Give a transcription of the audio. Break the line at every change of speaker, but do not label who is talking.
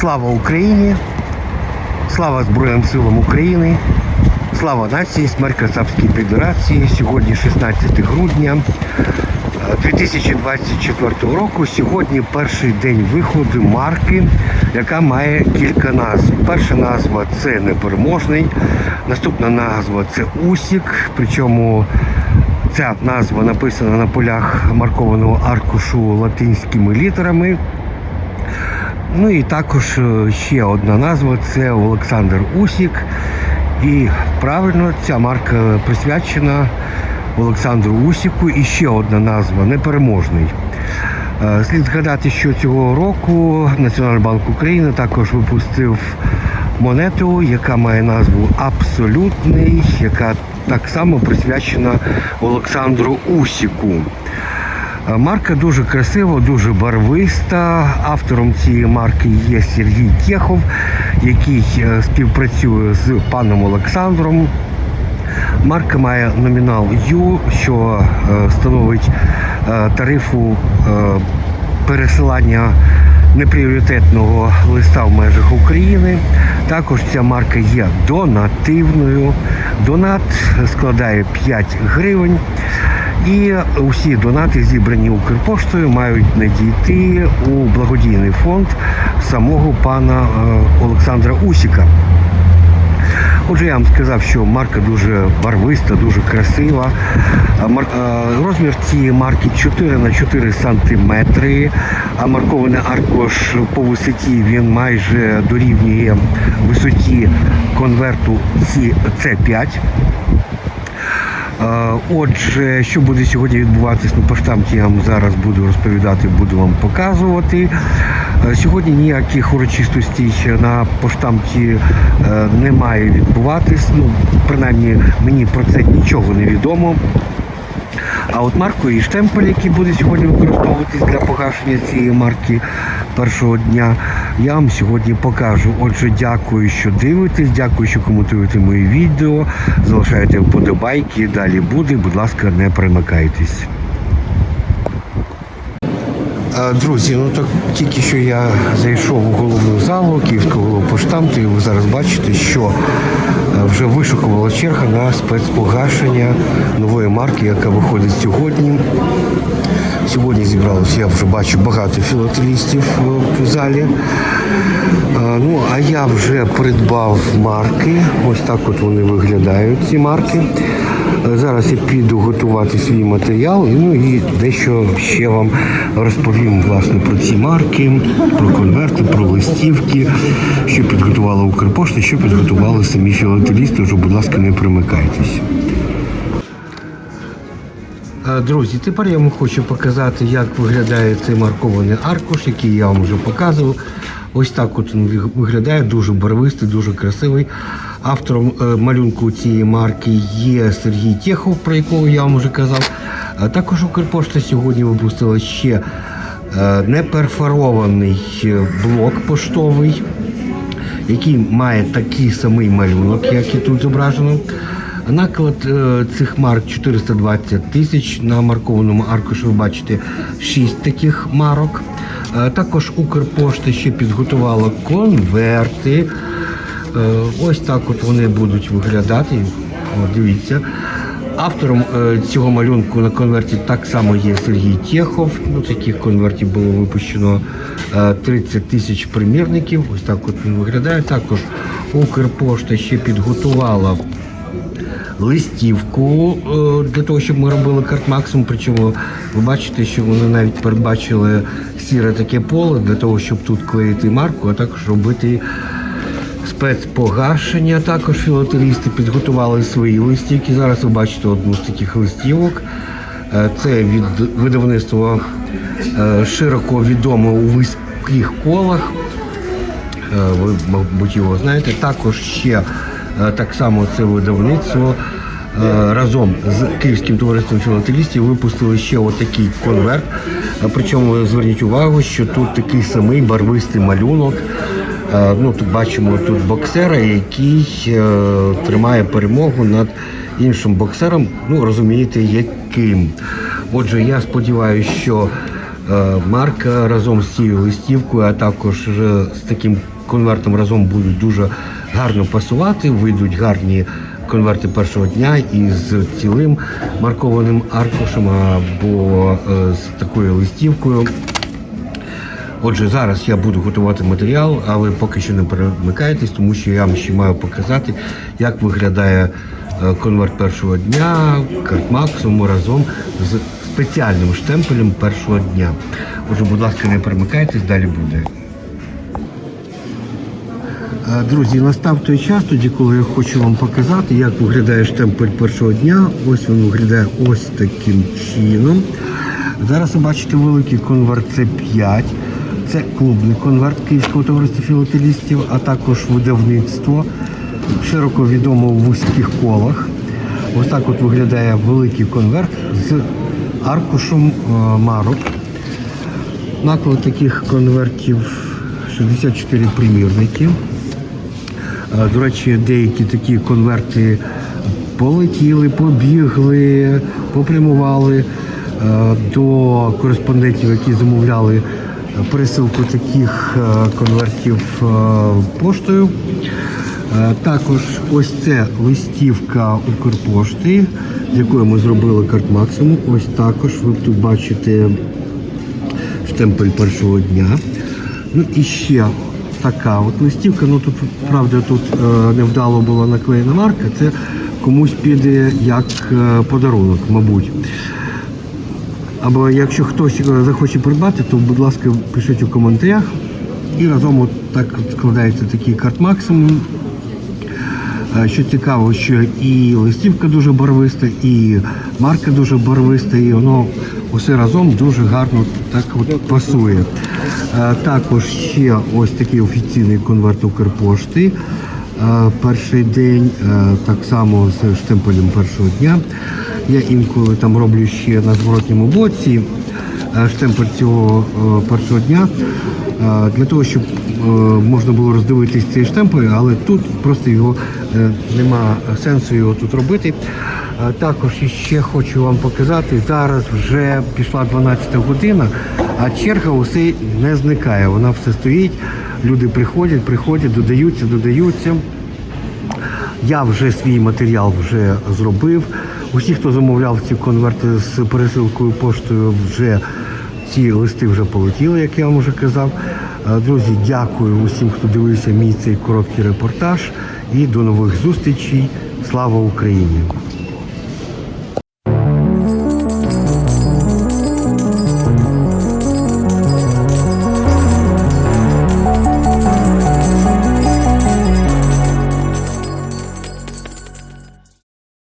Слава Україні! Слава Збройним силам України! Слава нації, смерть Кацапській Федерації. Сьогодні 16 грудня е, 2024 року. Сьогодні перший день виходу марки, яка має кілька назв. Перша назва це непереможний, наступна назва це Усік. Причому ця назва написана на полях маркованого аркушу латинськими літерами. Ну і також е, ще одна назва це Олександр Усік. І правильно ця марка присвячена Олександру Усіку. І ще одна назва непереможний. Е, Слід згадати, що цього року Національний банк України також випустив монету, яка має назву Абсолютний, яка так само присвячена Олександру Усіку. Е, Марка дуже красива, дуже барвиста. Автором цієї марки є Сергій Тєхов, який е, співпрацює з паном Олександром. Марка має номінал Ю, що е, становить тарифу пересилання непріоритетного листа в межах України. Також ця марка є донативною. Донат складає 5 гривень. І усі донати, зібрані Укрпоштою, мають надійти у благодійний фонд самого пана е, Олександра Усіка. Отже, я вам сказав, що марка дуже барвиста, дуже красива. Е, Розмір цієї марки 4 на 4 сантиметри, а маркований аркуш по висоті він майже дорівнює висоті конверту C5. Отже, що буде сьогодні відбуватись на поштамті, я вам зараз буду розповідати, буду вам показувати. Сьогодні ніяких урочистостей на поштамті е, не має відбуватись. Ну, принаймні мені про це нічого не відомо. А от марку і штемпель, який буде сьогодні використовуватись для погашення цієї марки першого дня, я вам сьогодні покажу. Отже, дякую, що дивитесь, дякую, що коментуєте мої відео, залишаєте вподобайки. Далі буде. Будь ласка, не перемикайтесь. Друзі, ну так тільки що я зайшов у головну залу Київського головпоштамту, і ви зараз бачите, що вже вишукувала черга на спецпогашення нової марки, яка виходить сьогодні. Сьогодні зібралося, я вже бачу багато філателістів е, в залі. Е, Ну, а я вже придбав марки. Ось так от вони виглядають, ці марки. Е, Зараз я піду готувати свій матеріал, ну і дещо ще вам розповім власне про ці марки, про конверти, про листівки, що підготувала Укрпошта, що підготували самі філателісти. Вже, будь ласка, не примикайтесь. Е, Друзі, тепер я вам хочу показати, як виглядає цей маркований аркуш, який я вам вже показував. Ось так от він виглядає, дуже барвистий, дуже красивий. Автором е, малюнку цієї марки є Сергій Тєхов, про якого я вам вже казав. А також Укрпошта сьогодні випустила ще е, неперфорований е, блок поштовий, який має такий самий малюнок, як і тут зображено. Наклад е, цих марк 420 тисяч. На маркованому аркуші ви бачите 6 таких марок. Е, також Укрпошта ще підготувала конверти. Е, ось так от вони будуть виглядати. О, дивіться. Автором е, цього малюнку на конверті так само є Сергій Тєхов. Ну, таких конвертів було випущено е, 30 тисяч примірників. Ось так от він виглядає. Також Укрпошта ще підготувала листівку е, для того, щоб ми робили карт максимум. Причому ви бачите, що вони навіть передбачили сіре таке поле для того, щоб тут клеїти марку, а також робити спецпогашення. Також філателісти підготували свої листівки. Зараз ви бачите одну з таких листівок. Е, Це від видавництва е, широко відоме у вузьких колах. Ви, мабуть, його знаєте. Також ще так само це видавництво разом з Київським товариством філателістів випустили ще отакий конверт. Причому зверніть увагу, що тут такий самий барвистий малюнок. Ну, тут бачимо тут боксера, який е, тримає перемогу над іншим боксером. Ну, розумієте, яким. Отже, я сподіваюся, що Марка разом з цією листівкою, а також е, з таким конвертом разом будуть дуже гарно пасувати. Вийдуть гарні конверти першого дня із цілим маркованим аркушем або е, з такою листівкою. Отже, зараз я буду готувати матеріал, а ви поки що не перемикайтесь, тому що я вам ще маю показати, як виглядає е, конверт першого дня, картмаксимум разом з спеціальним штемпелем першого дня. Отже, будь ласка, не перемикайтесь, далі буде. Е, Друзі, настав той час, тоді, коли я хочу вам показати, як виглядає штемпель першого дня. Ось він виглядає ось таким чином. Зараз ви бачите великий конверт це 5. Це клубний конверт Київського товариства філателістів, а також видавництво, широко відомо в вузьких колах. Ось так от виглядає великий конверт з аркушем е, марок. Наклад таких конвертів 64 примірники. Е, До речі, деякі такі конверти полетіли, побігли, попрямували е, до кореспондентів, які замовляли пересилку таких конвертів поштою. Також ось це листівка Укрпошти, з якої ми зробили карт максимум. Ось також ви тут бачите штемпель першого дня. Ну і ще така от листівка. Ну тут правда тут е, невдало була наклеєна марка. Це комусь піде як е, подарунок, мабуть. Або якщо хтось е, захоче придбати, то будь ласка, пишіть у коментарях. І разом от так складається такий карт максимум. Е, Що цікаво, що і листівка дуже барвиста, і марка дуже барвиста, і воно усе разом дуже гарно так от пасує. Е, Також ще ось такий офіційний конверт Укрпошти. Е, Перший день, так само з штемпелем першого дня. Я інколи там роблю ще на зворотньому боці штемпель цього е, першого дня е, для того, щоб е, можна було роздивитись цей штемпель, але тут просто його е, нема сенсу його тут робити. Е, Також ще хочу вам показати, зараз вже пішла 12 година, а черга усе не зникає. Вона все стоїть, люди приходять, приходять, додаються, додаються. Я вже свій матеріал вже зробив. Усі, хто замовляв ці конверти з пересилкою поштою, вже ці листи вже полетіли, як я вам вже казав. Е, Друзі, дякую усім, хто дивився мій цей короткий репортаж. І до нових зустрічей. Слава Україні!